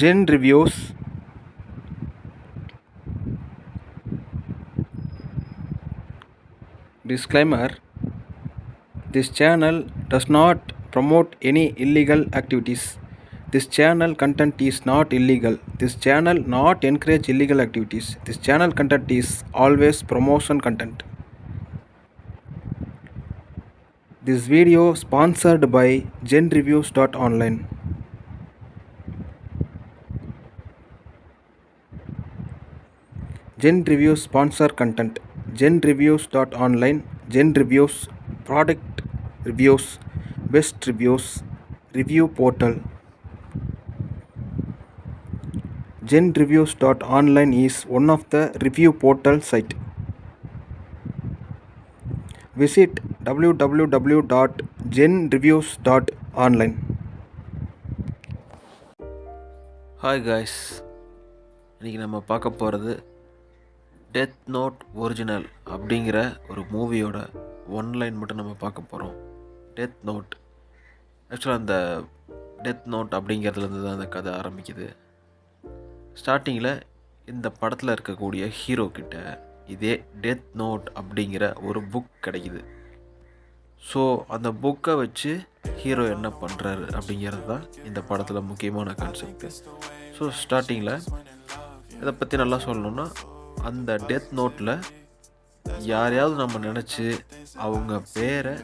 Gen Reviews Disclaimer This channel does not promote any illegal activities. This channel content is not illegal. This channel not encourage illegal activities. This channel content is always promotion content. This video sponsored by genreviews.online. Gen reviews sponsor content Gen reviews dot online Gen reviews product reviews best reviews review portal Gen reviews dot online is one of the review portal site visit W W W dot Gen reviews dot online hi guys இன்றைக்கி நம்ம பார்க்க போகிறது death note original அப்படிங்கிற ஒரு மூவியோட one line மட்டும் நம்ம பார்க்க போகிறோம் டெத் நோட் ஆக்சுவலாக அந்த டெத் நோட் அப்படிங்கிறதுலேருந்து தான் அந்த கதை ஆரம்பிக்குது. ஸ்டார்டிங்கில் இந்த படத்தில் இருக்கக்கூடிய ஹீரோ கிட்ட இதே டெத் நோட் அப்படிங்கிற ஒரு புக் கிடைக்குது. ஸோ அந்த புக்கை வச்சு ஹீரோ என்ன பண்ணுறாரு அப்படிங்கிறது தான் இந்த படத்தில் முக்கியமான கான்செப்ட் ஸோ ஸ்டார்டிங்கில் இதை பற்றி நல்லா சொல்லணுன்னா அந்த டெத் நோட்டில் யாரையாவது நம்ம நினச்சி அவங்க பேரை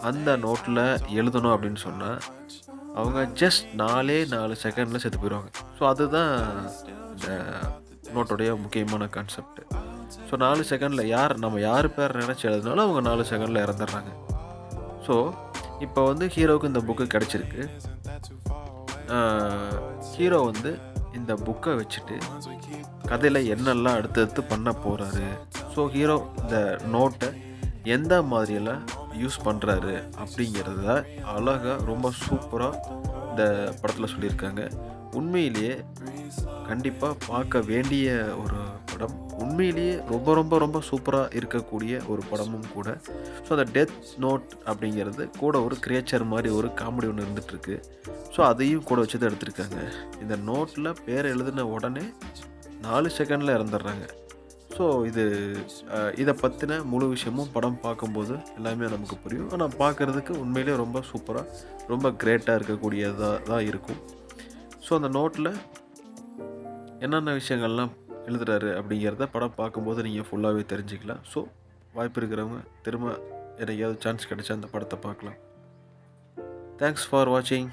அந்த நோட்டில் எழுதணும் அப்படின்னு சொன்னால் அவங்க ஜஸ்ட் நாலே நாலு செகண்டில் செத்து போயிடுவாங்க ஸோ அதுதான் இந்த நோட்டுடைய முக்கியமான கான்செப்ட் ஸோ நாலு செகண்டில் யார் நம்ம யார் பேர் நினச்சி எழுதினாலும் அவங்க நாலு செகண்டில் இறந்துடுறாங்க. ஸோ இப்போ வந்து ஹீரோவுக்கு இந்த புக்கு கிடச்சிருக்கு. ஹீரோ வந்து இந்த புக்கை வச்சுட்டு கதையில் என்னெல்லாம் அடுத்தடுத்து பண்ண போகிறாரு ஸோ ஹீரோ இந்த நோட்டை எந்த மாதிரியெல்லாம் யூஸ் பண்ணுறாரு அப்படிங்கிறத அழகாக ரொம்ப சூப்பராக இந்த படத்தில் சொல்லியிருக்காங்க. உண்மையிலேயே கண்டிப்பாக பார்க்க வேண்டிய ஒரு படம். உண்மையிலேயே ரொம்ப ரொம்ப ரொம்ப சூப்பராக இருக்கக்கூடிய ஒரு படமும் கூட. ஸோ அந்த டெத் நோட் அப்படிங்கிறது கூட ஒரு கிரியேச்சர் மாதிரி ஒரு காமெடி ஒன்று இருந்துகிட்ருக்கு ஸோ அதையும் கூட வச்சு தான் எடுத்திருக்காங்க. இந்த நோட்டில் பேர் எழுதின உடனே நாலு செகண்டில் இறந்துடுறாங்க. ஸோ இது இதை பற்றின முழு விஷயமும் படம் பார்க்கும்போது எல்லாமே நமக்கு புரியும். ஆனால் பார்க்குறதுக்கு உண்மையிலேயே ரொம்ப சூப்பராக ரொம்ப கிரேட்டாக இருக்கக்கூடியதாக தான் இருக்கும். ஸோ அந்த நோட்டில் என்னென்ன விஷயங்கள்லாம் எழுதுறாரு அப்படிங்கிறத படம் பார்க்கும்போது நீங்கள் ஃபுல்லாகவே தெரிஞ்சுக்கலாம். ஸோ வாய்ப்பு இருக்கிறவங்க திரும்ப எனக்காவது சான்ஸ் கிடைச்சா அந்த படத்தை பார்க்கலாம். தேங்க்ஸ் ஃபார் வாட்சிங்